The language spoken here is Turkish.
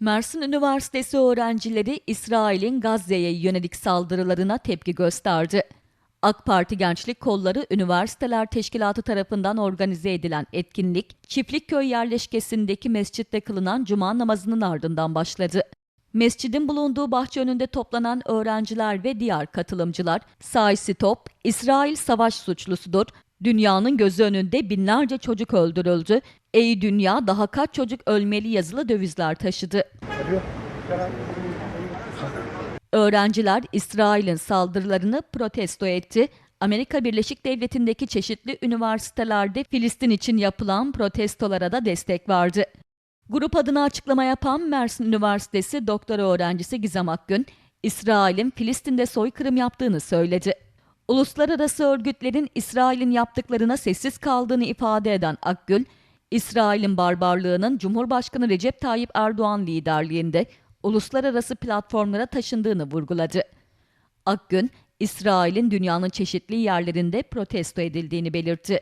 Mersin Üniversitesi öğrencileri İsrail'in Gazze'ye yönelik saldırılarına tepki gösterdi. AK Parti Gençlik Kolları Üniversiteler Teşkilatı tarafından organize edilen etkinlik, Çiftlikköy yerleşkesindeki mescitte kılınan cuma namazının ardından başladı. Mescidin bulunduğu bahçe önünde toplanan öğrenciler ve diğer katılımcılar, Say Stop, İsrail savaş suçlusudur, dünyanın gözü önünde binlerce çocuk öldürüldü, ey dünya daha kaç çocuk ölmeli yazılı dövizler taşıdı. Öğrenciler İsrail'in saldırılarını protesto etti. Amerika Birleşik Devleti'ndeki çeşitli üniversitelerde Filistin için yapılan protestolara da destek verdi. Grup adına açıklama yapan Mersin Üniversitesi doktora öğrencisi Gizem Akgün, İsrail'in Filistin'de soykırım yaptığını söyledi. Uluslararası örgütlerin İsrail'in yaptıklarına sessiz kaldığını ifade eden Akgül, İsrail'in barbarlığının Cumhurbaşkanı Recep Tayyip Erdoğan liderliğinde uluslararası platformlara taşındığını vurguladı. Akgün, İsrail'in dünyanın çeşitli yerlerinde protesto edildiğini belirtti.